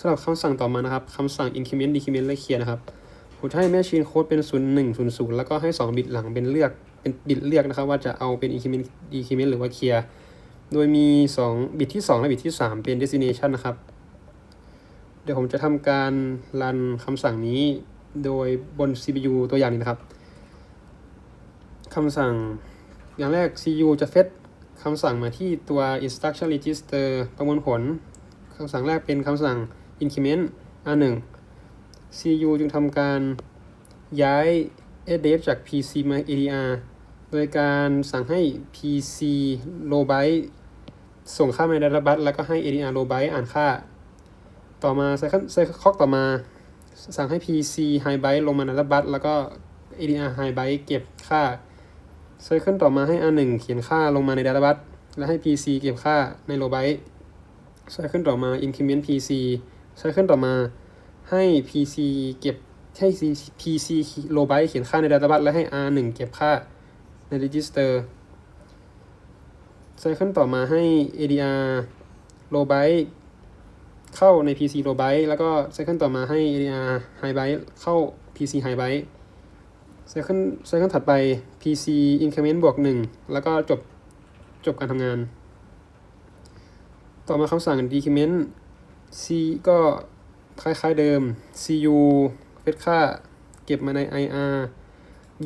สำหรับคำสั่งต่อมานะครับคำสั่ง increment decrement และเคลียร์นะครับผมจะให้ machine code เป็น 0 1 0 0 แล้วก็ให้ 2 บิตหลังเป็นเลือกเป็นบิตเลือกนะครับว่าจะเอาเป็น increment decrement หรือว่าเคลียร์โดยมี 2 บิตที่ 2 และบิตที่ 3 เป็น destination นะครับ เดี๋ยวผมจะทำการรันคำสั่งนี้โดยบน CPU ตัวอย่างนี้นะครับคำสั่งอย่างแรก CPU จะ fetch คำสั่งมาที่ตัว instruction register ประมวลผลคำสั่งแรกเป็นคำสั่ง increment R1 CU จึงทำการย้าย address จาก PC มา ADR โดยการสั่งให้ PC row byte ส่งค่ามาใน data bus แล้วก็ให้ ADR row byte อ่านค่า ต่อมาไซคไซคอกต่อมา สั่งให้ PC high byte ลงมาใน data bus แล้วก็ ADR high byte เก็บค่าไซเคิลต่อมาให้อันหนึ่งเขียนค่าลงมาใน data bus และให้ PC เก็บค่าใน row byte ไซเคิลต่อมา increment PC ไซเคิลต่อมาให้ PC เก็บให้ PC low byte เขียนค่าใน data bus และให้ R1 เก็บค่าใน register ไซเคิลต่อมาให้ ADR low byte เข้าใน PC low byte แล้วก็ไซเคิลต่อมาให้ ADR high byte เข้า PC high byte ไซเคิลไซเคิลถัดไป PC increment บวก1แล้วก็จบจบการทำงาน ต่อมาคำสั่ง decrement c ก็คล้าย ๆเดิม cu เฟซค่า เก็บมาใน ir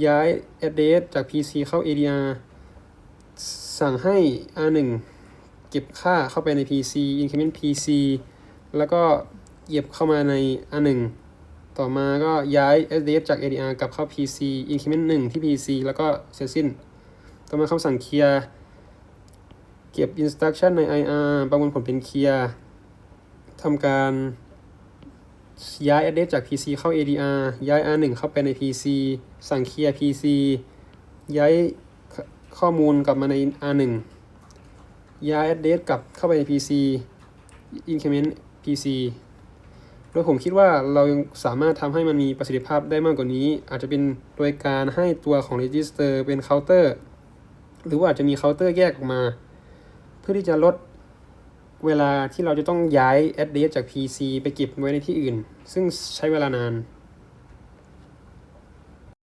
ย้าย address จาก pc เข้า adr สั่งให้ r1 เก็บค่าเข้าไปใน pc increment pc แล้วก็เหยียบเข้ามาใน r1 ต่อมาก็ย้าย address จาก adr กลับเข้า pc increment 1 ที่ pc แล้วก็เสร็จสิ้น ต่อมาคำสั่ง clear เก็บ instruction ใน IR ประมวลผลเป็น clear ทำการย้าย address จาก PC เข้า ADR ย้าย R1 เข้าไปใน PC สั่ง clear PC ย้ายข้อมูลกลับมาใน R1 ย้าย address กลับเข้าไปใน PC increment PC โดยผมคิดว่าเรายังสามารถทำให้มันมีประสิทธิภาพได้มากกว่านี้ อาจจะเป็นโดยการให้ตัวของ register เป็น counter หรือว่าอาจจะมี counter แยกออกมา เพื่อที่จะลด เวลาที่เราจะต้องย้าย address จาก PC ไปเก็บไว้ในที่อื่น ซึ่งใช้เวลานาน